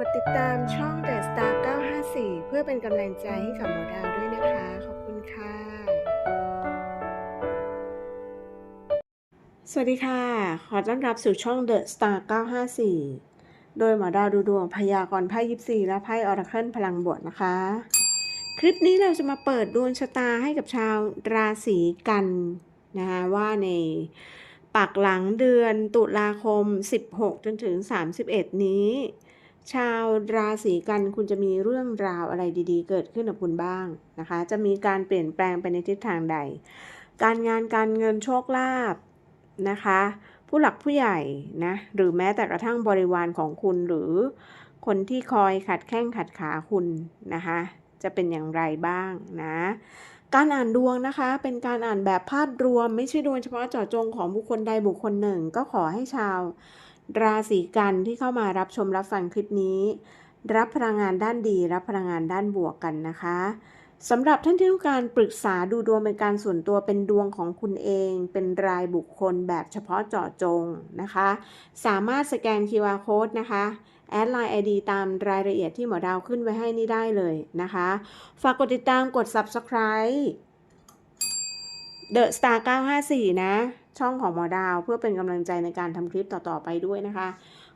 กดติดตามช่อง The Star 954 เพื่อเป็นกำลังใจให้กับหมอดาวด้วยนะคะ ขอบคุณค่ะ สวัสดีค่ะ ขอต้อนรับสู่ช่อง The Star 954 โดยหมอดาวดูดวงพยากรณ์ไพ่ยิปซีและไพ่ออราเคิลพลังบวกนะคะ คลิปนี้เราจะมาเปิดดวงชะตาให้กับชาวราศีกันนะคะว่าในปักหลังเดือนตุลาคม 16 จนถึง 31 นี้ ชาวราศีกันคุณจะมีเรื่องราวอะไรดีๆ เกิดขึ้นกับคุณบ้างนะคะ จะมีการเปลี่ยนแปลงไปในทิศทางใด การงานการเงินโชคลาภนะคะ ผู้หลักผู้ใหญ่นะหรือแม้แต่กระทั่งบริวารของคุณหรือคนที่คอยขัดแข้งขัดขาคุณนะคะ จะเป็นอย่างไรบ้างนะการอ่านดวงนะคะเป็นการอ่านแบบภาพรวมไม่ใช่ดวงเฉพาะเจาะจงของบุคคลใดบุคคลหนึ่ง ก็ขอให้ชาว ราศีกันที่เข้ามารับชมรับฟังคลิปนี้ รับพลังงานด้านดี รับพลังงานด้านบวกกันนะคะสำหรับท่านที่ต้องการปรึกษาดูดวงเป็นการส่วนตัวเป็นดวงของคุณเอง เป็นรายบุคคลแบบเฉพาะเจาะจงนะคะ สามารถสแกน QR code นะคะแอดไลน์ ID ตามรายละเอียดที่หมอดาวขึ้นไว้ให้นี่ได้เลยนะคะ ฝากกดติดตามกด Subscribe The Star 954 นะ ช่องของหมอดาว เพื่อเป็นกำลังใจในการทำคลิปต่อๆไปด้วยนะคะ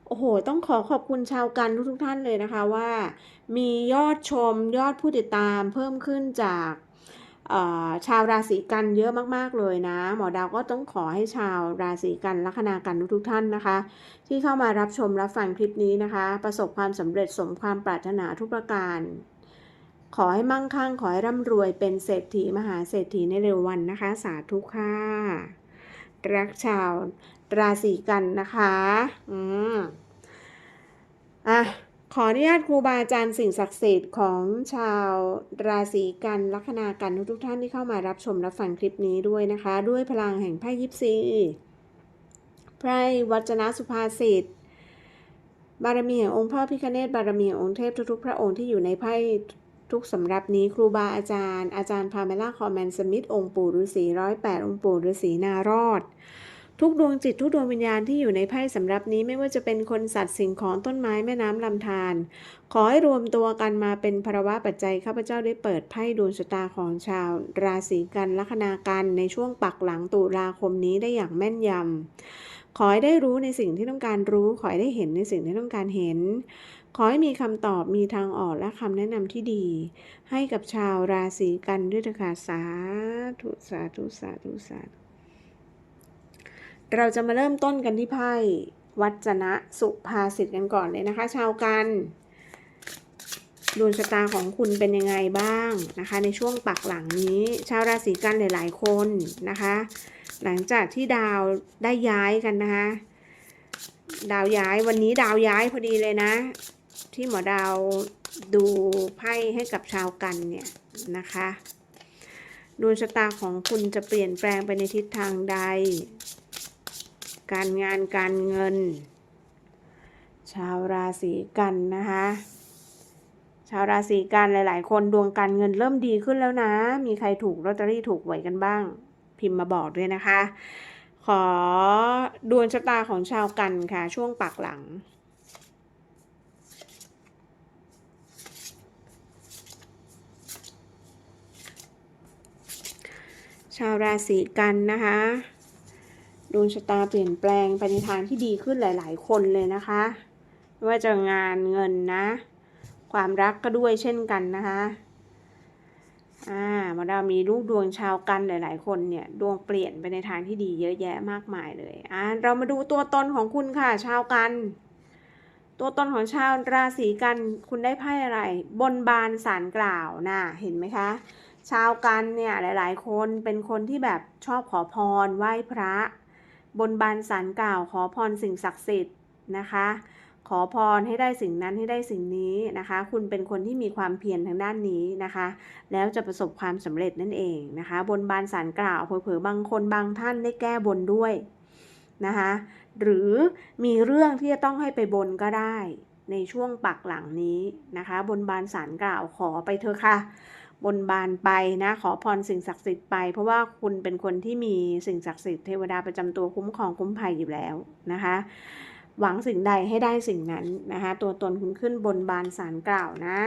โอ้โห ต้องขอขอบคุณชาวกันทุกๆท่านเลยนะคะว่า มียอดชมยอดผู้ติดตามเพิ่มขึ้นจากชาวราศีกันเยอะมากๆเลยนะ หมอดาวก็ต้องขอให้ชาวราศีกันลัคนากันทุกท่านนะคะ ที่เข้ามารับชมรับฟังคลิปนี้นะคะ ประสบความสำเร็จสมความปรารถนาทุกประการ ขอให้มั่งคั่ง ขอให้ร่ำรวยเป็นเศรษฐีมหาเศรษฐีในเร็ววันนะคะ สาธุค่ะ รักชาวราศีกันนะคะ อืมอะขออนุญาตครูบาอาจารย์สิ่งศักดิ์สิทธิ์ของชาวราศีกันลัคนากันทุกท่านที่เข้ามารับชมรับฟังคลิปนี้ด้วยนะคะ ด้วยพลังแห่งไพ่ยิปซีไพ่วัจนะสุภาษิตบารมีแห่งองค์พ่อพิคเนตบารมีแห่งองค์เทพทุกๆ พระองค์ที่อยู่ในไพ่ ทุกสำรับนี้ครูบาอาจารย์ อาจารย์พาเมล่าคอมแมนสมิธองค์ปู่ฤาษีร้อยแปดองค์ปู่ฤาษีนารอด ทุกดวงจิตทุกดวงวิญญาณที่อยู่ในไพ่สำรับนี้ไม่ว่าจะเป็นคนสัตว์สิ่งของต้นไม้แม่น้ำลำธารขอให้รวมตัวกันมาเป็นภาวะปัจจัยข้าพเจ้าได้เปิดไพ่ดวงชะตาของชาว ราศีกันลัคนากันในช่วงปักหลังตุลาคมนี้ได้อย่างแม่นยำขอให้ได้รู้ในสิ่งที่ต้องการรู้ ขอให้ได้เห็นในสิ่งที่ต้องการเห็น ขอให้มีคำตอบมีทางออกและคำแนะนำที่ดี ให้กับชาวราศีกันด้วยเถอะคะสาธุสาธุสาธุสาธุเราจะมาเริ่มต้นกันที่ไพ่วัจนะสุภาษิตกันก่อนเลยนะคะ ชาวกันดวงชะตาของคุณเป็นยังไงบ้างนะคะ ในช่วงปักหลังนี้ ชาวราศีกันหลาย ๆ คนนะคะ หลังจากที่ดาวได้ย้ายกันนะคะ ดาวย้ายวันนี้ดาวย้ายพอดีเลยนะ ที่หมอดาวดูไพ่ให้กับชาวกันเนี่ยนะคะดวงชะตาของคุณจะเปลี่ยนแปลงไปในทิศทางใด การงานการเงิน ชาวราศีกันนะคะ ชาวราศีกันหลาย ๆ คนดวงการเงินเริ่มดีขึ้นแล้วนะ มีใครถูกลอตเตอรี่ถูกหวยกันบ้าง พิมพ์มาบอกด้วยนะคะ ขอดวงชะตาของชาวกันค่ะช่วงปักหลัง ชาวราศีกันนะคะดวงชะตาเปลี่ยนแปลงไปในทางที่ดีขึ้นหลาย ๆ คนเลยนะคะไม่ว่าจะงานเงินนะ ความรักก็ด้วยเช่นกันนะคะอ่ามาดามีลูกดวงชาวกันหลาย ๆ คนเนี่ยดวงเปลี่ยนไปในทางที่ดีเยอะแยะมากมายเลยอ่าเรามาดูตัวตนของคุณค่ะชาวกัน ตัวตนของชาวราศีกันคุณได้ไพ่อะไร บนบานสารกล่าวนะเห็นไหมคะ ชาวกันเนี่ยหลายๆ คนเป็นคนที่แบบชอบขอพรไหว้พระ บนบานสารกล่าวขอพรสิ่งศักดิ์สิทธิ์นะคะ ขอพรให้ได้สิ่งนั้นให้ได้สิ่งนี้นะคะ คุณเป็นคนที่มีความเพียรทางด้านนี้นะคะ แล้วจะประสบความสำเร็จนั่นเองนะคะ บนบานสารกล่าวเผลอๆบางคนบางท่านได้แก้บนด้วยนะคะหรือมีเรื่องที่จะต้องให้ไปบนก็ได้ในช่วงปักหลังนี้นะคะ บนบานสารกล่าวขอไปเถอะค่ะ บนบานไปนะขอพรสิ่งศักดิ์สิทธิ์ไป เพราะว่าคุณเป็นคนที่มีสิ่งศักดิ์สิทธิ์เทวดาประจำตัวคุ้มครองคุ้มภัยอยู่แล้วนะคะ หวังสิ่งใดให้ได้สิ่งนั้นนะคะ ตัวตนคุณขึ้นบนบานสารกล่าวนะ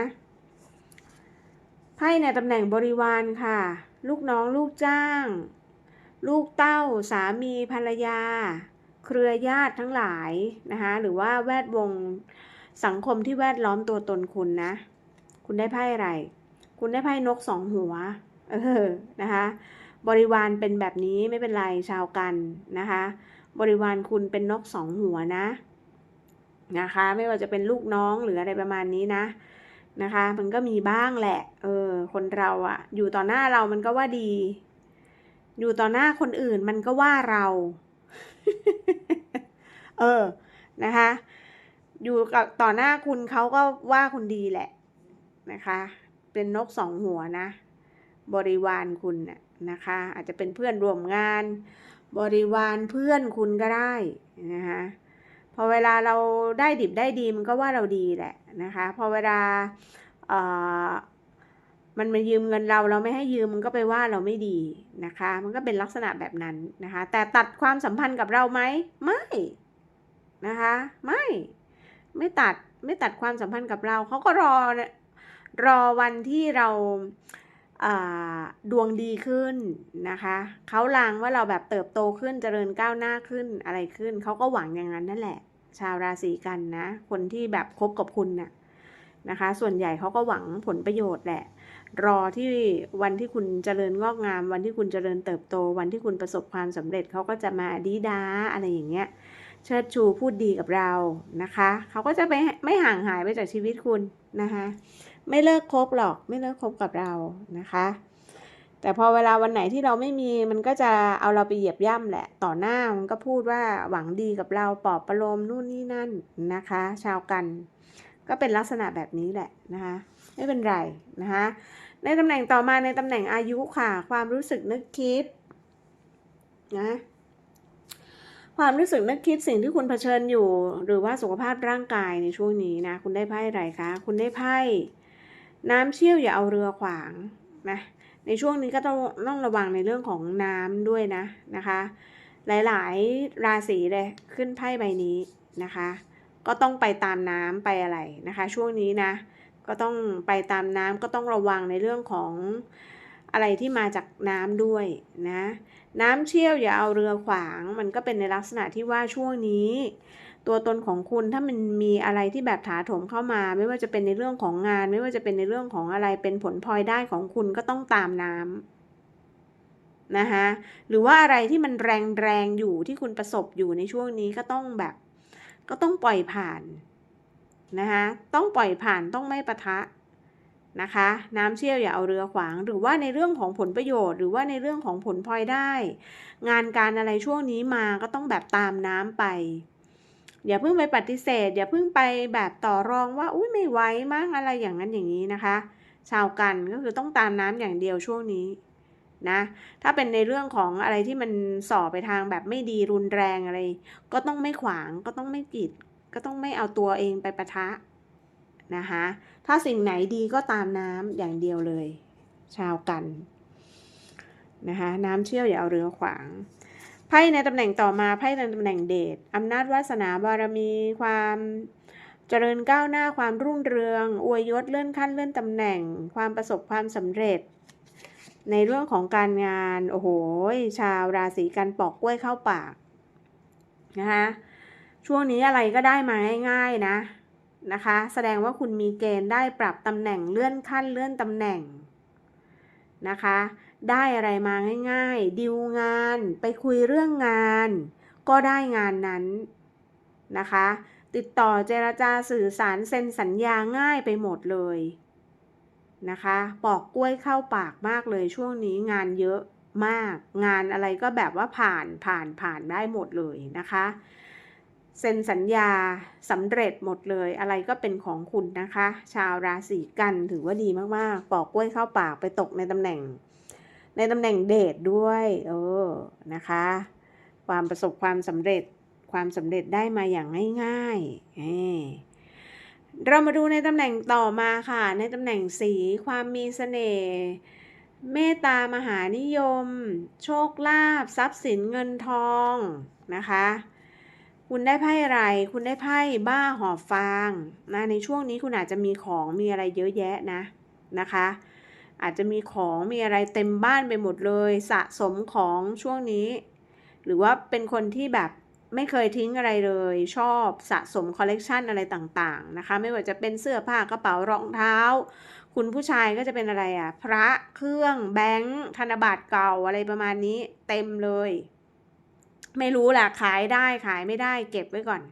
ไพ่ในตำแหน่งบริวารค่ะ ลูกน้องลูกจ้าง ลูกเต้า สามีภรรยา เครือญาติทั้งหลายนะคะหรือว่าแวดวงสังคมที่แวดล้อมตัวตนคุณนะ คุณได้ไพ่อะไร คุณได้ไพ่นกสองหัว เออ นะคะ บริวารเป็นแบบนี้ไม่เป็นไรชาวกันนะคะ บริวารคุณเป็นนกสองหัวนะ นะคะ ไม่ว่าจะเป็นลูกน้องหรืออะไรประมาณนี้นะ นะคะ มันก็มีบ้างแหละ เออ คนเราอะอยู่ต่อหน้าเรามันก็ว่าดี อยู่ต่อหน้าคนอื่นมันก็ว่าเรา เออ นะคะ อยู่กับต่อหน้าคุณเขาก็ว่าคุณดีแหละนะคะ เป็นนกสองหัวนะ บริวารคุณนะนะคะ อาจจะเป็นเพื่อนร่วมงาน บริวารเพื่อนคุณก็ได้นะคะพอเวลาเราได้ดิบได้ดีมันก็ว่าเราดีแหละนะคะพอเวลาเอ่อมันมายืมเงินเราเราไม่ให้ยืมมันก็ไปว่าเราไม่ดีนะคะ มันก็เป็นลักษณะแบบนั้นนะคะ แต่ตัดความสัมพันธ์กับเราไหมไม่นะคะ ไม่ ไม่ตัดไม่ตัดความสัมพันธ์กับเราเขาก็รอ รอวันที่เราดวงดีขึ้นนะคะเขาลางว่าเราแบบเติบโตขึ้นเจริญก้าวหน้าขึ้นอะไรขึ้นเขาก็หวังอย่างนั้นนั่นแหละ ชาวราศีกันนะ คนที่แบบคบกับคุณนะ่ะนะคะ ส่วนใหญ่เขาก็หวังผลประโยชน์แหละ รอที่วันที่คุณเจริญงอกงาม วันที่คุณเจริญเติบโต วันที่คุณประสบความสำเร็จเขาก็จะมาดีด้าอะไรอย่างเงี้ยเชิดชูพูดดีกับเรานะคะเขาก็จะไปไม่ห่างหายไปจากชีวิตคุณนะคะ ไม่เลิกคบหรอกไม่เลิกคบกับเรานะคะ แต่พอเวลาวันไหนที่เราไม่มีมันก็จะเอาเราไปเหยียบย่ำแหละ ต่อหน้ามันก็พูดว่าหวังดีกับเราปลอบประโลมนู่นนี่นั่นนะคะ ชาวกัน ก็เป็นลักษณะแบบนี้แหละนะคะไม่เป็นไรนะคะในตำแหน่งต่อมาในตำแหน่งอายุค่ะ ความรู้สึกนึกคิดนะความรู้สึกนึกคิดสิ่งที่คุณเผชิญอยู่ หรือว่าสุขภาพร่างกายในช่วงนี้นะ คุณได้ไพ่อะไรคะ คุณได้ไพ่ น้ำเชี่ยวอย่าเอาเรือขวางนะในช่วงนี้ก็ต้องต้องระวังในเรื่องของน้ำด้วยนะนะคะ หลายๆ ราศีเลยขึ้นไพ่ใบนี้นะคะ ก็ต้องไปตามน้ำไปอะไรนะคะ ช่วงนี้นะ ก็ต้องไปตามน้ำก็ต้องระวังในเรื่องของอะไรที่มาจากน้ำด้วยนะ น้ำเชี่ยวอย่าเอาเรือขวาง มันก็เป็นในลักษณะที่ว่าช่วงนี้ ตัวตนของคุณถ้ามันมีอะไรที่แบบถาโถมเข้ามา ไม่ว่าจะเป็นในเรื่องของงาน ไม่ว่าจะเป็นในเรื่องของอะไรเป็นผลพลอยได้ของคุณก็ต้องตามน้ำนะคะหรือว่าอะไรที่มันแรงแรงอยู่ที่คุณประสบอยู่ในช่วงนี้ก็ต้องแบบ ก็ต้องปล่อยผ่านนะคะต้องปล่อยผ่านต้องไม่ปะทะนะคะ น้ำเชี่ยวอย่าเอาเรือขวาง หรือว่าในเรื่องของผลประโยชน์ หรือว่าในเรื่องของผลพลอยได้ งานการอะไรช่วงนี้มาก็ต้องแบบตามน้ำไป อย่าเพิ่งไปปฏิเสธ อย่าเพิ่งไปแบบต่อรองว่าอุ้ยไม่ไหวมั้งอะไรอย่างนั้นอย่างนี้นะคะ ชาวกันก็คือต้องตามน้ำอย่างเดียวช่วงนี้นะถ้าเป็นในเรื่องของอะไรที่มันส่อไปทางแบบไม่ดีรุนแรงอะไร ก็ต้องไม่ขวางก็ต้องไม่กีดก็ต้องไม่เอาตัวเองไปประทะนะคะถ้าสิ่งไหนดีก็ตามน้ำอย่างเดียวเลย ชาวกันนะคะน้ำเชี่ยวอย่าเอาเรือขวาง พ่ในตำแหน่งต่อมาไพ่ในตำแหน่งเดชอำนาจวาสนาบารมีความเจริญก้าวหน้าความรุ่งเรืองอวยยศเลื่อนขั้นเลื่อนตำแหน่ง ความประสบความสำเร็จ ในเรื่องของการงาน โอ้โห ชาวราศีกันปอกกล้วยเข้าปากนะคะช่วงนี้อะไรก็ได้มาง่ายๆนะนะคะ แสดงว่าคุณมีเกณฑ์ได้ปรับตำแหน่งเลื่อนขั้นเลื่อนตำแหน่ง นะคะ ได้อะไรมาง่ายๆดิวงานไปคุยเรื่องงาน ก็ได้งานนั้นนะคะ ติดต่อเจรจาสื่อสารเซ็นสัญญาง่ายไปหมดเลยนะคะ ปอกกล้วยเข้าปากมากเลยช่วงนี้งานเยอะมาก งานอะไรก็แบบว่าผ่านผ่านผ่านได้หมดเลยนะคะ เซ็นสัญญาสำเร็จหมดเลย อะไรก็เป็นของคุณนะคะ ชาวราศีกันถือว่าดีมากๆ ปอกกล้วยเข้าปากไปตกในตำแหน่ง ในตำแหน่งเดทด้วย เออนะคะ ความประสบความสำเร็จความสำเร็จได้มาอย่างง่ายๆเรามาดูในตำแหน่งต่อมาค่ะ ในตำแหน่งสีความมีเสน่ห์เมตตามหานิยม โชคลาภทรัพย์สินเงินทองนะคะ คุณได้ไพ่อะไร คุณได้ไพ่บ้าหอบฟางนะ ในช่วงนี้คุณอาจจะมีของมีอะไรเยอะแยะนะนะคะ อาจจะมีของมีอะไรเต็มบ้านไปหมดเลย สะสมของช่วงนี้ หรือว่าเป็นคนที่แบบไม่เคยทิ้งอะไรเลยชอบสะสมคอลเลกชันอะไรต่างๆนะคะ ไม่ว่าจะเป็นเสื้อผ้ากระเป๋ารองเท้า คุณผู้ชายก็จะเป็นอะไรอะ่ะ พระเครื่องแบงค์ธนบัตรเก่าอะไรประมาณนี้เต็มเลย ไม่รู้แหละขายได้ขายไม่ได้เก็บไว้ก่อน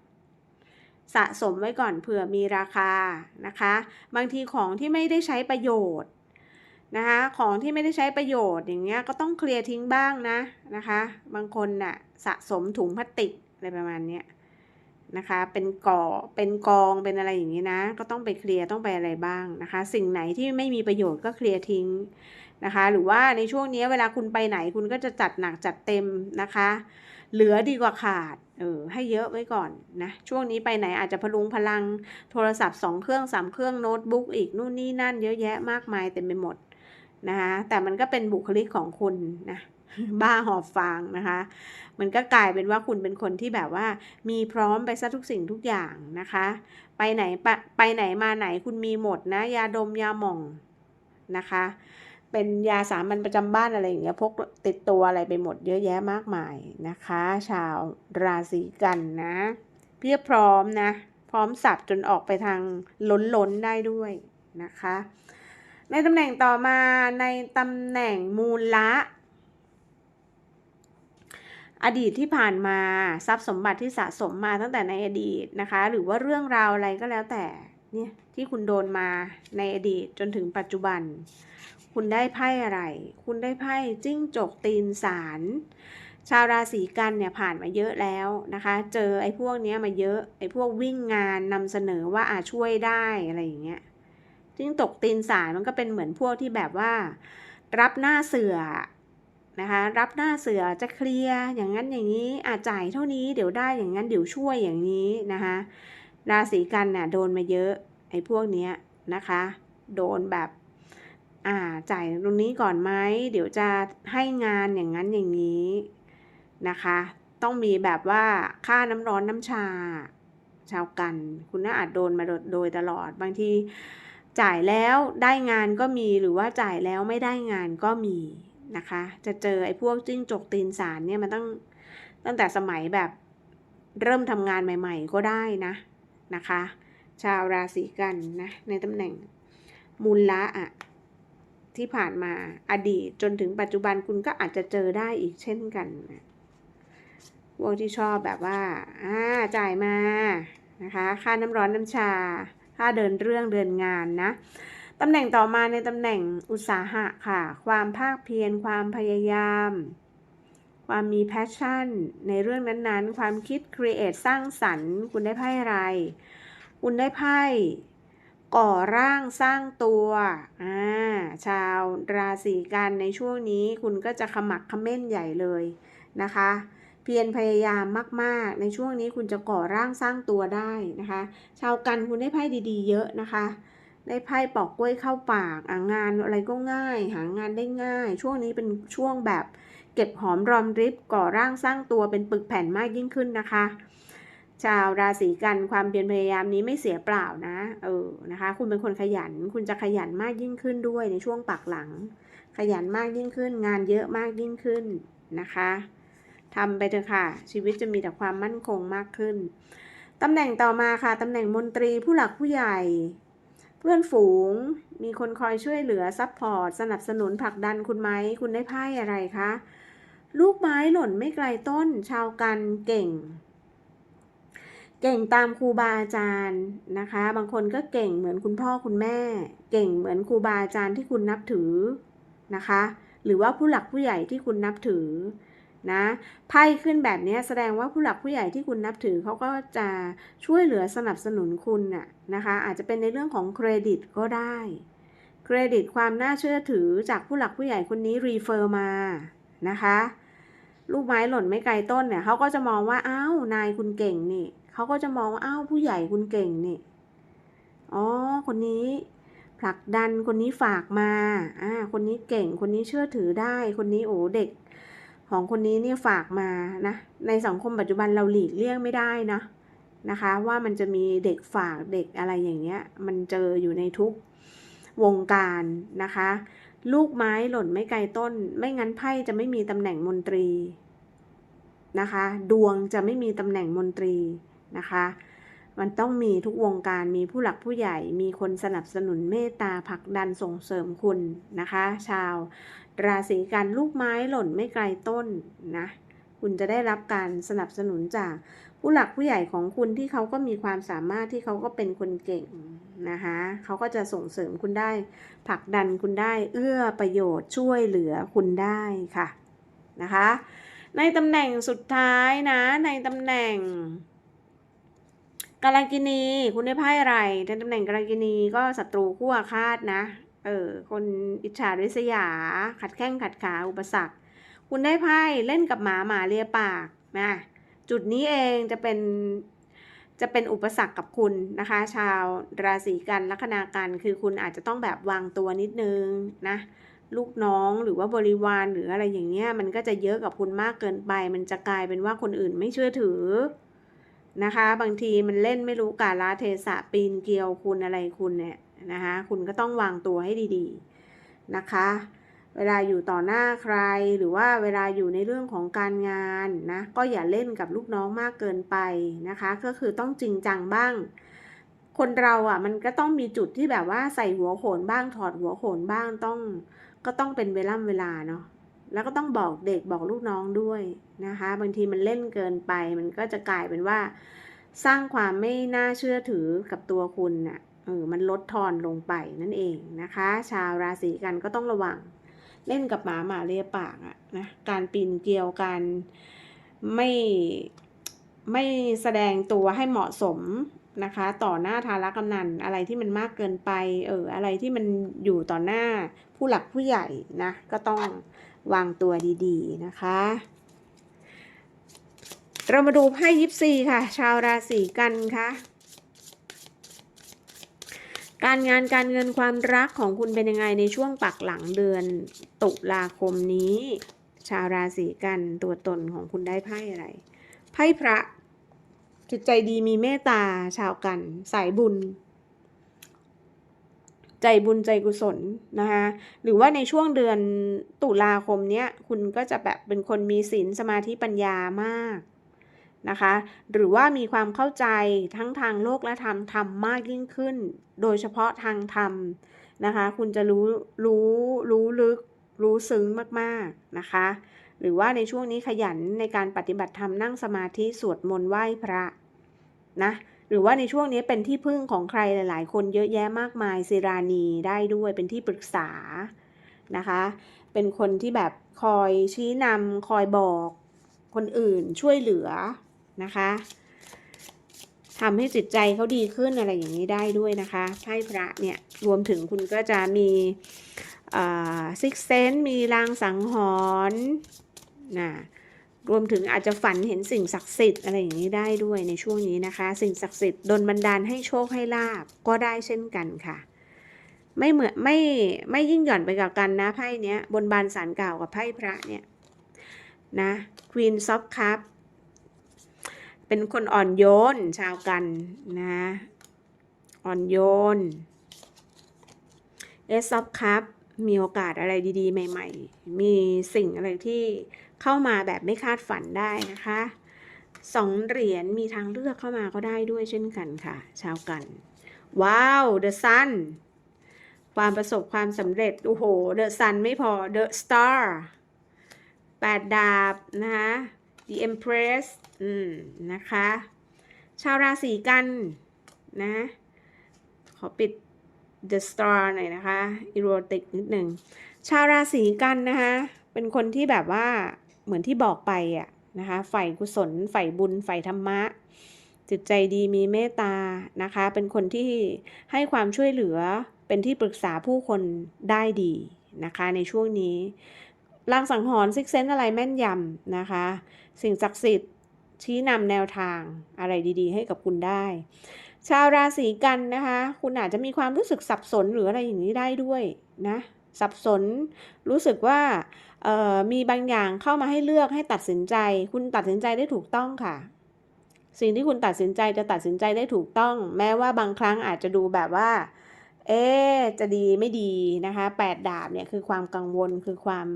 สะสมไว้ก่อนเผื่อมีราคานะคะ บางทีของที่ไม่ได้ใช้ประโยชน์นะคะของที่ไม่ได้ใช้ประโยชน์อย่างเงี้ยก็ต้องเคลียร์ทิ้งบ้างนะนะคะ บางคนน่ะสะสมถุงพลาสติกอะไรประมาณเนี้ยนะคะเป็นก่อเป็นกองเป็นอะไรอย่างนี้นะ ก็ต้องไปเคลียร์ต้องไปอะไรบ้างนะคะ สิ่งไหนที่ไม่มีประโยชน์ก็เคลียร์ทิ้งนะคะ หรือว่าในช่วงนี้เวลาคุณไปไหนคุณก็จะจัดหนักจัดเต็มนะคะ เหลือดีกว่าขาด เออ ให้เยอะไว้ก่อนนะ ช่วงนี้ไปไหนอาจจะพลุงพลัง โทรศัพท์สองเครื่องสามเครื่องโน้ตบุ๊กอีกนู่นนี่นั่นเยอะแยะมากมายเต็มไปหมดนะคะแต่มันก็เป็นบุคลิกของคุณนะบ้าหอบฟางนะคะ มันก็กลายเป็นว่าคุณเป็นคนที่แบบว่า มีพร้อมไปซะทุกสิ่งทุกอย่างนะคะ ไปไหนไปไปไหนมาไหนคุณมีหมดนะ ยาดมยาหม่องนะคะ เป็นยาสามัญประจำบ้านอะไรอย่างเงี้ยพกติดตัวอะไรไปหมดเยอะแยะมากมายนะคะ ชาวราศีกันนะเพียบพร้อมนะ พร้อมสับจนออกไปทางล้นๆได้ด้วยนะคะ ในตำแหน่งต่อมาในตำแหน่งมูลละอดีตที่ผ่านมาทรัพย์สมบัติที่สะสมมาตั้งแต่ในอดีตนะคะ หรือว่าเรื่องราวอะไรก็แล้วแต่เนี่ยที่คุณโดนมาในอดีตจนถึงปัจจุบัน คุณได้ไพ่อะไร คุณได้ไพ่จิ้งจกตีนสารชาวราศีกันเนี่ยผ่านมาเยอะแล้วนะคะ เจอไอ้พวกเนี้ยมาเยอะ ไอ้พวกวิ่งงานนำเสนอว่าอาช่วยได้อะไรอย่างเงี้ยจิ้งตกตีนสารมันก็เป็นเหมือนพวกที่แบบว่า รับหน้าเสือนะคะ รับหน้าเสือจะเคลียร์อย่างนั้นอย่างนี้อาจ่ายเท่านี้เดี๋ยวได้อย่างนั้นเดี๋ยวช่วยอย่างนี้นะคะ ราศีกันน่ะโดนมาเยอะ ไอ้พวกเนี้ยนะคะ โดนแบบ อ่าจ่ายตรงนี้ก่อนไหมเดี๋ยวจะให้งานอย่างนั้นอย่างนี้นะคะ ต้องมีแบบว่าค่าน้ำร้อนน้ำชา ชาวกัน คุณน่าอาจโดนมาโดยตลอดบางทีจ่ายแล้วได้งานก็มีหรือว่าจ่ายแล้วไม่ได้งานก็มีนะคะ จะเจอไอ้พวกจิ้งจกตีนสารเนี่ยมันตั้งตั้งแต่สมัยแบบเริ่มทำงานใหม่ ๆ ก็ได้นะนะคะ ชาวราศีกันนะในตำแหน่งมูลละอะ ที่ผ่านมาอดีตจนถึงปัจจุบันคุณก็อาจจะเจอได้อีกเช่นกันนะพวกที่ชอบแบบว่าอ่าจ่ายมานะคะ ค่าน้ำร้อนน้ำชา ค่าเดินเรื่องเดินงานนะตำแหน่งต่อมาในตำแหน่งอุตสาหะค่ะ ความภาคเพียรความพยายาม ความมีแพชชั่น ในเรื่องนั้นๆ ความคิดครีเอทสร้างสรรค์ คุณได้ไพ่อะไร คุณได้ไพ่ ก่อร่างสร้างตัวอ่าชาวราศีกันในช่วงนี้คุณก็จะขมักขม้นใหญ่เลยนะคะ เพียรพยายามมาก ๆ ในช่วงนี้คุณจะก่อร่างสร้างตัวได้นะคะ ชาวกันคุณได้ไพ่ดีๆ เยอะนะคะ ได้ไพ่ปอกกล้วยเข้าปากงานอะไรก็ง่าย หางานได้ง่าย ช่วงนี้เป็นช่วงแบบ เก็บหอมรอมริบก่อร่างสร้างตัวเป็นปึกแผ่นมากยิ่งขึ้นนะคะ ชาวราศีกันความเพียรพยายามนี้ไม่เสียเปล่านะ เออนะคะ คุณเป็นคนขยัน คุณจะขยันมากยิ่งขึ้นด้วยในช่วงปักหลัง ขยันมากยิ่งขึ้น งานเยอะมากยิ่งขึ้นนะคะทำไปเถอะค่ะ ชีวิตจะมีแต่ความมั่นคงมากขึ้นตำแหน่งต่อมาค่ะตำแหน่งมนตรีผู้หลักผู้ใหญ่ เพื่อนฝูง มีคนคอยช่วยเหลือซัพพอร์ตสนับสนุนผลักดันคุณไหมคุณได้ไพ่อะไรคะลูกไม้หล่นไม่ไกลต้น ชาวกันเก่ง เก่งตามครูบาอาจารย์นะคะ บางคนก็เก่งเหมือนคุณพ่อคุณแม่ เก่งเหมือนครูบาอาจารย์ที่คุณนับถือนะคะ หรือว่าผู้หลักผู้ใหญ่ที่คุณนับถือนะไพ่ขึ้นแบบนี้แสดงว่าผู้หลักผู้ใหญ่ที่คุณนับถือเขาก็จะช่วยเหลือสนับสนุนคุณน่ะนะคะ อาจจะเป็นในเรื่องของเครดิตก็ได้ เครดิตความน่าเชื่อถือจากผู้หลักผู้ใหญ่คนนี้รีเฟอร์มานะคะ ลูกไม้หล่นไม่ไกลต้นเนี่ยเขาก็จะมองว่าอ้าวนายคุณเก่งนี่ เขาก็จะมองว่าอ้าวผู้ใหญ่คุณเก่งนี่ อ๋อ คนนี้ผลักดันคนนี้ฝากมา อ่า คนนี้เก่ง คนนี้เชื่อถือได้ คนนี้โอ้เด็ก ของคนนี้เนี่ยฝากมานะ ในสังคมปัจจุบันเราหลีกเลี่ยงไม่ได้นะนะคะ ว่ามันจะมีเด็กฝากเด็กอะไรอย่างเงี้ย มันเจออยู่ในทุกวงการนะคะ ลูกไม้หล่นไม่ไกลต้น ไม่งั้นไพ่จะไม่มีตำแหน่งมนตรีนะคะ ดวงจะไม่มีตำแหน่งมนตรี นะคะ มันต้องมีทุกวงการมีผู้หลักผู้ใหญ่มีคนสนับสนุนเมตตาผลักดันส่งเสริมคุณนะคะ ชาว ราศีกันลูกไม้หล่นไม่ไกลต้นนะคุณจะได้รับการสนับสนุนจากผู้หลักผู้ใหญ่ของคุณที่เขาก็มีความสามารถที่เขาก็เป็นคนเก่งนะคะเขาก็จะส่งเสริมคุณได้ผลักดันคุณได้เอื้อประโยชน์ช่วยเหลือคุณได้ค่ะนะคะ ในตำแหน่งสุดท้ายนะในตำแหน่ง กาลกินีคุณได้ไพ่อะไรในตำแหน่งกาลกินีก็ศัตรูคู่อาฆาตนะ เออ คนอิจฉาริษยา ขัดแข้งขัดขาอุปสรรค คุณได้ไพ่เล่นกับหมาหมาเลียปากนะจุดนี้เองจะเป็นจะเป็นอุปสรรคกับคุณนะคะ ชาวราศีกันลัคนากันคือคุณอาจจะต้องแบบวางตัวนิดนึงนะลูกน้องหรือว่าบริวารหรืออะไรอย่างเงี้ยมันก็จะเยอะกับคุณมากเกินไป มันจะกลายเป็นว่าคนอื่นไม่เชื่อถือ นะคะ บางทีมันเล่นไม่รู้กาลเทศะปีนเกลียวคุณอะไรคุณเนี่ยนะคะ คุณก็ต้องวางตัวให้ดีๆนะคะ เวลาอยู่ต่อหน้าใครหรือว่าเวลาอยู่ในเรื่องของการงานนะ ก็อย่าเล่นกับลูกน้องมากเกินไปนะคะ ก็คือต้องจริงจังบ้าง คนเราอะมันก็ต้องมีจุดที่แบบว่าใส่หัวโขนบ้างถอดหัวโขนบ้างต้อง ก็ต้องเป็นเวล่ำเวลาเนาะแล้วก็ต้องบอกเด็กบอกลูกน้องด้วย นะคะ บางทีมันเล่นเกินไป มันก็จะกลายเป็นว่า สร้างความไม่น่าเชื่อถือกับตัวคุณน่ะเออมันลดทอนลงไปนั่นเองนะคะ ชาวราศีกันก็ต้องระวังเล่นกับหมาหมาเลียปากอะนะการปีนเกลียวการไม่ไม่แสดงตัวให้เหมาะสมนะคะ ต่อหน้าทารกำนันอะไรที่มันมากเกินไปเอออะไรที่มันอยู่ต่อหน้าผู้หลักผู้ใหญ่นะ ก็ต้องวางตัวดีๆนะคะ เรามาดูไพ่ยิปซีค่ะ ชาวราศีกันค่ะ การงานการเงินความรักของคุณเป็นยังไงในช่วงปักหลังเดือนตุลาคมนี้ ชาวราศีกันตัวตนของคุณได้ไพ่อะไร ไพ่พระ จิตใจดีมีเมตตาชาวกัน สายบุญ ใจบุญใจกุศลนะคะหรือว่าในช่วงเดือนตุลาคมเนี้ยคุณก็จะแบบเป็นคนมีศีลสมาธิปัญญามาก นะคะ หรือว่ามีความเข้าใจทั้งทางโลกและธรรมธรรมมากยิ่งขึ้น โดยเฉพาะทางธรรมนะคะ คุณจะรู้รู้รู้ลึกรู้ซึ้งมากๆนะคะ หรือว่าในช่วงนี้ขยันในการปฏิบัติธรรมนั่งสมาธิสวดมนต์ไหว้พระนะหรือว่าในช่วงนี้เป็นที่พึ่งของใครหลาย ๆ คนเยอะแยะมากมายศิรานีได้ด้วยเป็นที่ปรึกษานะคะ เป็นคนที่แบบคอยชี้นำคอยบอกคนอื่นช่วยเหลือ นะคะทำให้จิตใจเขาดีขึ้นอะไรอย่างนี้ได้ด้วยนะคะไพ่พระเนี่ยรวมถึงคุณก็จะมีซิกเซนมีลางสังหรณ์นะรวมถึงอาจจะฝันเห็นสิ่งศักดิ์สิทธิ์อะไรอย่างนี้ได้ด้วยในช่วงนี้นะคะ สิ่งศักดิ์สิทธิ์ดนบันดาลให้โชคให้ลาบก็ได้เช่นกันค่ะ ไม่เหมือนไม่ไม่ยิ่งหย่อนไปกับกันนะไพ่เนี้ยบนบานสารกล่าวกับไพ่พระเนี่ยนะ Queen of Cup เป็นคนอ่อนโยน ชาวกันนะ อ่อนโยน Ace of Cup มีโอกาสอะไรดีๆ ใหม่ ๆ มีสิ่งอะไรที่เข้ามาแบบไม่คาดฝันได้นะคะสองเหรียญมีทางเลือกเข้ามาก็ได้ด้วยเช่นกันค่ะ ชาวกัน ว้าว The Sun ความประสบความสำเร็จ โอ้โห The Sun ไม่พอ The Star แปดดาบนะคะ The Empress อืม นะคะ ชาวราศีกัน นะ ขอปิด The Star หน่อยนะคะอีโรติกนิดหนึ่ง ชาวราศีกันนะคะ เป็นคนที่แบบว่า เหมือนที่บอกไปอะนะคะใฝ่กุศลใฝ่บุญใฝ่ธรรมะ จิตใจดีมีเมตตา นะคะ เป็นคนที่ให้ความช่วยเหลือ เป็นที่ปรึกษาผู้คนได้ดีนะคะ ในช่วงนี้ ลางสังหรณ์ซิกเซนอะไรแม่นยำนะคะ สิ่งศักดิ์สิทธิ์ชี้นำแนวทางอะไรดีๆ ให้กับคุณได้ ชาวราศีกันนะคะ คุณอาจจะมีความรู้สึกสับสนหรืออะไรอย่างนี้ได้ด้วยนะสับสนรู้สึกว่ามีบางอย่างเข้ามาให้เลือกให้ตัดสินใจ คุณตัดสินใจได้ถูกต้องค่ะ สิ่งที่คุณตัดสินใจจะตัดสินใจได้ถูกต้อง แม้ว่าบางครั้งอาจจะดูแบบว่า เอ๊จะดีไม่ดีนะคะแปดดาบเนี่ยคือความกังวลคือความ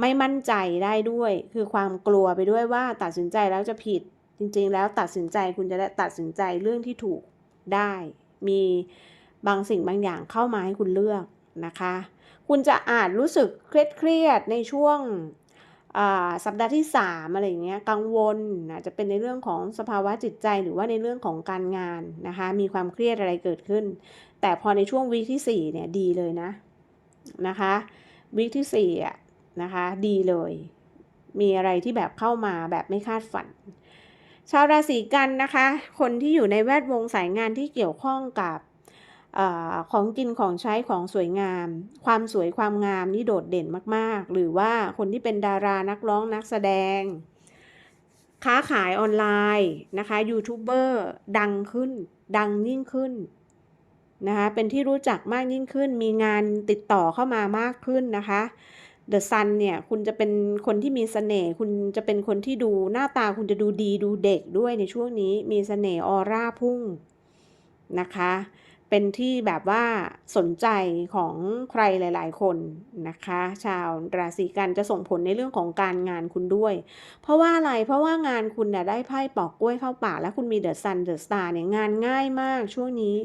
ไม่มั่นใจได้ด้วย คือความกลัวไปด้วยว่าตัดสินใจแล้วจะผิด จริงๆ แล้วตัดสินใจคุณจะได้ตัดสินใจเรื่องที่ถูกได้ มีบางสิ่งบางอย่างเข้ามาให้คุณเลือกนะคะ คุณจะอาจรู้สึกเครียดๆในช่วงสัปดาห์ที่ 3 อะไรอย่างเงี้ยกังวลอาจจะเป็นในเรื่องของสภาวะจิตใจหรือว่าในเรื่องของการงานนะคะ มีความเครียดอะไรเกิดขึ้น แต่พอในช่วงวีคที่ 4 เนี่ยดีเลยนะนะคะวีคที่4อะ นะคะ ดีเลย มีอะไรที่แบบเข้ามาแบบไม่คาดฝัน ชาวราศีกันนะคะ คนที่อยู่ในแวดวงสายงานที่เกี่ยวข้องกับอของกินของใช้ของสวยงาม ความสวยความงามนี่โดดเด่นมาก ๆ หรือว่าคนที่เป็นดารานักร้องนักแสดง ค้าขายออนไลน์นะคะยูทูบเบอร์ดังขึ้น ดังยิ่งขึ้นนะคะเป็นที่รู้จักมากยิ่งขึ้น มีงานติดต่อเข้ามามากขึ้นนะคะ The Sun เนี่ยคุณจะเป็นคนที่มีเสน่ห์คุณจะเป็นคนที่ดูหน้าตาคุณจะดูดีดูเด็กด้วยในช่วงนี้มีเสน่ห์ออร่าพุ่งนะคะ เป็นที่แบบว่าสนใจของใครหลาย ๆ คนนะคะ ชาวราศีกันจะส่งผลในเรื่องของการงานคุณด้วย เพราะว่าอะไรเพราะว่างานคุณเนี่ยได้ไพ่ปอกกล้วยเข้าปากแล้วคุณมีเดอะซันเดอะสตาร์เนี่ยงานง่ายมากช่วงนี้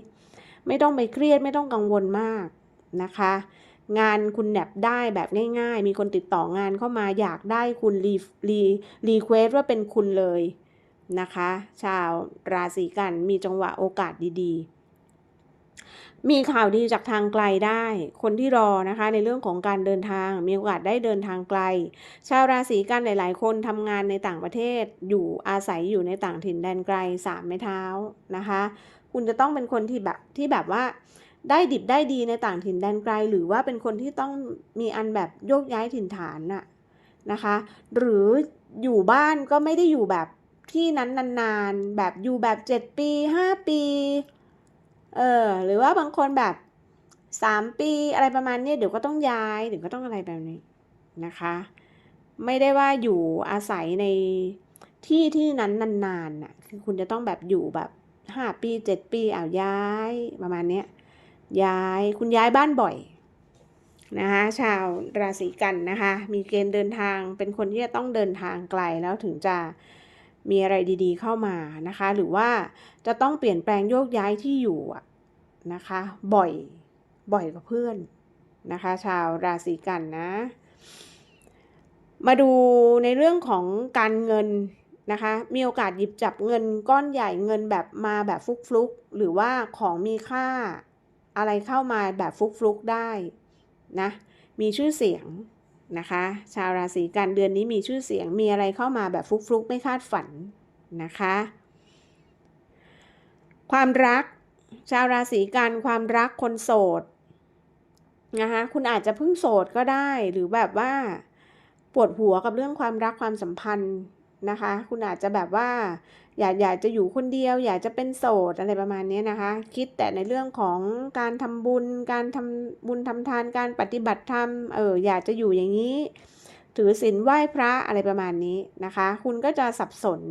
ไม่ต้องไปเครียดไม่ต้องกังวลมากนะคะ งานคุณแนบได้แบบง่าย ๆ มีคนติดต่องานเข้ามาอยากได้คุณรีรีรีเควสว่าเป็นคุณเลยนะคะ ชาวราศีกันมีจังหวะโอกาสดีๆ มีข่าวดีจากทางไกลได้ คนที่รอนะคะในเรื่องของการเดินทางมีโอกาสได้เดินทางไกล ชาวราศีกันหลาย ๆ คนทำงานในต่างประเทศอยู่อาศัยอยู่ในต่างถิ่นแดนไกลสามไม้เท้านะคะ คุณจะต้องเป็นคนที่แบบที่แบบว่า ได้ดิบได้ดีในต่างถิ่นแดนไกล หรือว่าเป็นคนที่ต้องมีอันแบบโยกย้ายถิ่นฐานน่ะนะคะ หรืออยู่บ้านก็ไม่ได้อยู่แบบที่นั้นนานๆ แบบอยู่แบบเจ็ดปีห้าปี เออหรือว่าบางคนแบบสามปีอะไรประมาณนี้เดี๋ยวก็ต้องย้ายเดี๋ยวก็ต้องอะไรแบบนี้นะคะ ไม่ได้ว่าอยู่อาศัยในที่ที่นั้นนานๆน่ะคือคุณจะต้องแบบอยู่แบบห้าปีเจ็ดปีอ้าวย้ายประมาณเนี้ย ย้ายคุณย้ายบ้านบ่อยนะคะชาวราศีกันนะคะ มีเกณฑ์เดินทางเป็นคนที่จะต้องเดินทางไกลแล้วถึงจะมีอะไรดีๆเข้ามานะคะ หรือว่าจะต้องเปลี่ยนแปลงโยกย้ายที่อยู่นะคะ บ่อยบ่อยกว่าเพื่อนนะคะ ชาวราศีกันนะ มาดูในเรื่องของการเงินนะคะ มีโอกาสหยิบจับเงินก้อนใหญ่เงินแบบมาแบบฟลุกๆหรือว่าของมีค่า อะไรเข้ามาแบบฟุกฟลุกได้นะมีชื่อเสียงนะคะ ชาวราศีกันเดือนนี้มีชื่อเสียงมีอะไรเข้ามาแบบฟุกฟลุกไม่คาดฝันนะคะ ความรัก ชาวราศีกันความรักคนโสดนะคะคุณอาจจะเพิ่งโสดก็ได้หรือแบบว่า ปวดหัวกับเรื่องความรักความสัมพันธ์ นะคะ คุณอาจจะแบบว่า อยากอยากจะอยู่คนเดียว อยากจะเป็นโสดอะไรประมาณนี้นะคะ คิดแต่ในเรื่องของการทำบุญ การทำบุญทำทานการปฏิบัติธรรมเอออยากจะอยู่อย่างนี้ ถือศีลไหว้พระอะไรประมาณนี้นะคะ คุณก็จะสับสน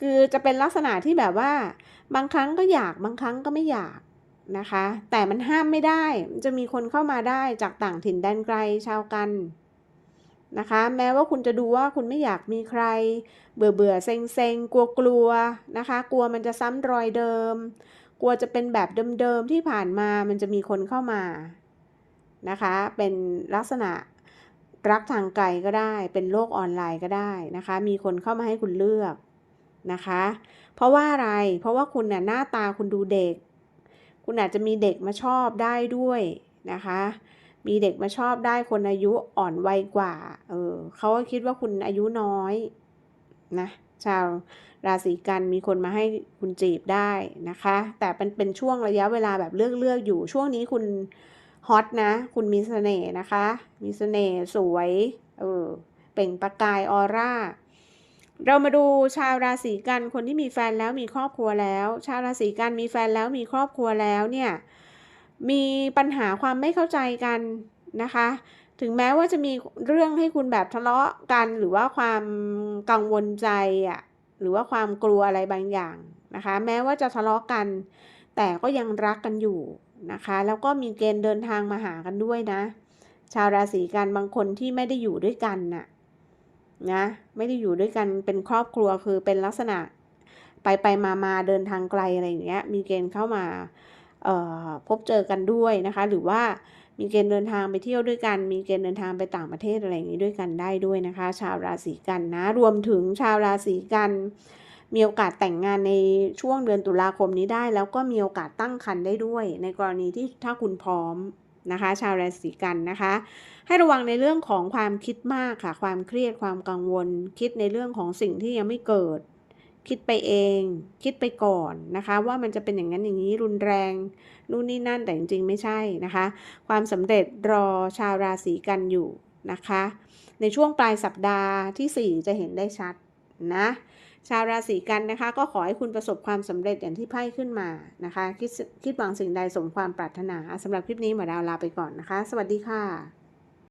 คือจะเป็นลักษณะที่แบบว่า บางครั้งก็อยากบางครั้งก็ไม่อยากนะคะ แต่มันห้ามไม่ได้ จะมีคนเข้ามาได้จากต่างถิ่นแดนไกลชาวกัน นะคะ แม้ว่าคุณจะดูว่าคุณไม่อยากมีใคร เบื่อเบื่อเซ็งเซ็งกลัวกลัวนะคะ กลัวมันจะซ้ำรอยเดิม กลัวจะเป็นแบบเดิมๆที่ผ่านมามันจะมีคนเข้ามานะคะ เป็นลักษณะรักทางไกลก็ได้ เป็นโลกออนไลน์ก็ได้นะคะ มีคนเข้ามาให้คุณเลือกนะคะ เพราะว่าอะไร เพราะว่าคุณเนี่ยหน้าตาคุณดูเด็ก คุณอาจจะมีเด็กมาชอบได้ด้วยนะคะ มีเด็กมาชอบได้คนอายุอ่อนวัยกว่า เออเขาก็คิดว่าคุณอายุน้อยนะชาวราศีกันมีคนมาให้คุณจีบได้นะคะ แต่เป็นเป็นช่วงระยะเวลาแบบเลือกเลือกอยู่ช่วงนี้คุณฮอตนะ คุณมีเสน่ห์นะคะ มีเสน่ห์สวยเออเปล่งประกายออร่า เรามาดูชาวราศีกันคนที่มีแฟนแล้วมีครอบครัวแล้ว ชาวราศีกันมีแฟนแล้วมีครอบครัวแล้วเนี่ย มีปัญหาความไม่เข้าใจกันนะคะ ถึงแม้ว่าจะมีเรื่องให้คุณแบบทะเลาะกัน หรือว่าความกังวลใจอะหรือว่าความกลัวอะไรบางอย่างนะคะ แม้ว่าจะทะเลาะกัน แต่ก็ยังรักกันอยู่นะคะ แล้วก็มีเกณฑ์เดินทางมาหากันด้วยนะ ชาวราศีกันบางคนที่ไม่ได้อยู่ด้วยกันน่ะนะไม่ได้อยู่ด้วยกันเป็นครอบครัวคือเป็นลักษณะ ไปไปมามาเดินทางไกลอะไรอย่างเงี้ยมีเกณฑ์เข้ามา พบเจอกันด้วยนะคะ หรือว่ามีเกณฑ์เดินทางไปเที่ยวด้วยกัน มีเกณฑ์เดินทางไปต่างประเทศอะไรอย่างนี้ด้วยกันได้ด้วยนะคะ ชาวราศีกันนะ รวมถึงชาวราศีกันมีโอกาสแต่งงานในช่วงเดือนตุลาคมนี้ได้ แล้วก็มีโอกาสตั้งครรภ์ได้ด้วย ในกรณีที่ถ้าคุณพร้อมนะคะ ชาวราศีกันนะคะ ให้ระวังในเรื่องของความคิดมากค่ะ ความเครียดความกังวล คิดในเรื่องของสิ่งที่ยังไม่เกิด คิดไปเอง คิดไปก่อนนะคะ ว่ามันจะเป็นอย่างนั้นอย่างนี้รุนแรงนู่นนี่นั่นแต่จริงๆไม่ใช่นะคะ ความสำเร็จรอชาวราศีกันอยู่นะคะ ในช่วงปลายสัปดาห์ทีสี่4 จะเห็นได้ชัดนะชาวราศีกันนะคะ ก็ขอให้คุณประสบความสำเร็จอย่างที่ไพ่ขึ้นมานะคะ คิดคิดหวังสิ่งใดสมความปรารถนาสำหรับคลิปนี้หมอดาวลาไปก่อนนะคะ สวัสดีค่ะ